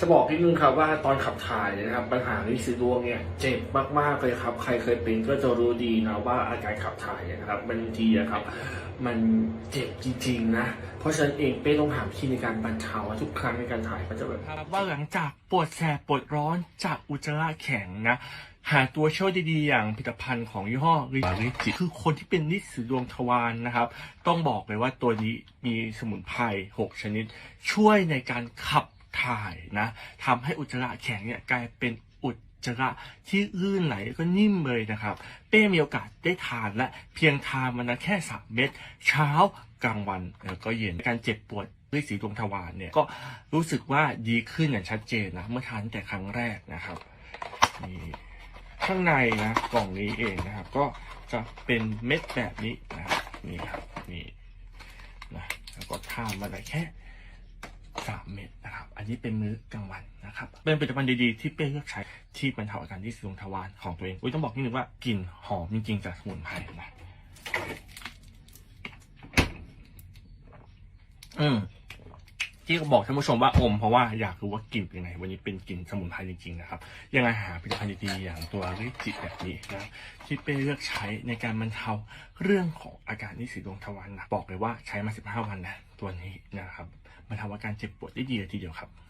จะบอกนิดนึงครับว่าตอนขับถ่ายนะครับปัญหาลิสีดวงเนี่ยเจ็บมากๆเลยครับ ใครเคยเป็นก็จะรู้ดีนะว่าอาการขับถ่ายเนี่ยนะครับบางทีอะครับ มันเจ็บจริงๆนะ เพราะฉะนั้นเองเป้ต้องหาวิธีในการบรรเทาทุกครั้งในการถ่ายมันจะแบบว่าหลังจากปวดแสบปวดร้อนจากอุจจาระแข็งนะหาตัวช่วยดีๆ อย่างผลิตภัณฑ์ของยี่ห้อริจิคือคนที่เป็นนิสสีดวงทวารนะครับ ต้องบอกเลยว่าตัวนี้มีสมุนไพร6 ชนิด ช่วยในการขับ ถ่ายนะทำให้อุจจาระแข็งเนี่ยกลายเป็นอุจจาระที่ลื่นไหลแล้วก็นิ่มเลยนะครับ เป้มีโอกาสได้ทานและเพียงทานมันนะแค่ 3 เม็ดเช้ากลางวันแล้วก็เย็นการเจ็บปวดด้วยสีดวงทวารเนี่ยก็รู้สึกว่าดีขึ้นอย่างชัดเจนนะเมื่อทานแต่ครั้งแรกนะครับนี่ข้างในนะกล่องนี้เองนะครับ ก็จะเป็นเม็ดแบบนี้นะครับนี่ครับนี่นะแล้วก็ทานมาได้แค่สามเม็ดนะครับ อันนี้เป็นมื้อกลางวันนะครับเป็นผลิตภัณฑ์ดีๆที่เป้เลือกใช้ที่บรรเทาอาการที่สีดวงทวารของตัวเองอุ้ยต้องบอกนิดนึงว่ากลิ่นหอมจริงๆจากสมุนไพรนะอืม ที่บอกท่านผู้ชมว่าอมเพราะว่าอยากรู้ว่ากลิ่นเป็นยังไง วันนี้เป็นกลิ่นสมุนไพรจริงๆนะครับ ยังไงหาผลิตภัณฑ์ดีๆอย่างตัวริจิแบบนี้นะที่เป้เลือกใช้ในการบรรเทาเรื่องของอาการนิสีดวงทวารนะบอกเลยว่าใช้มา 15 วันนะตัวนี้นะครับบรรเทาอาการเจ็บปวดได้ดีเลยทีเดียวครับ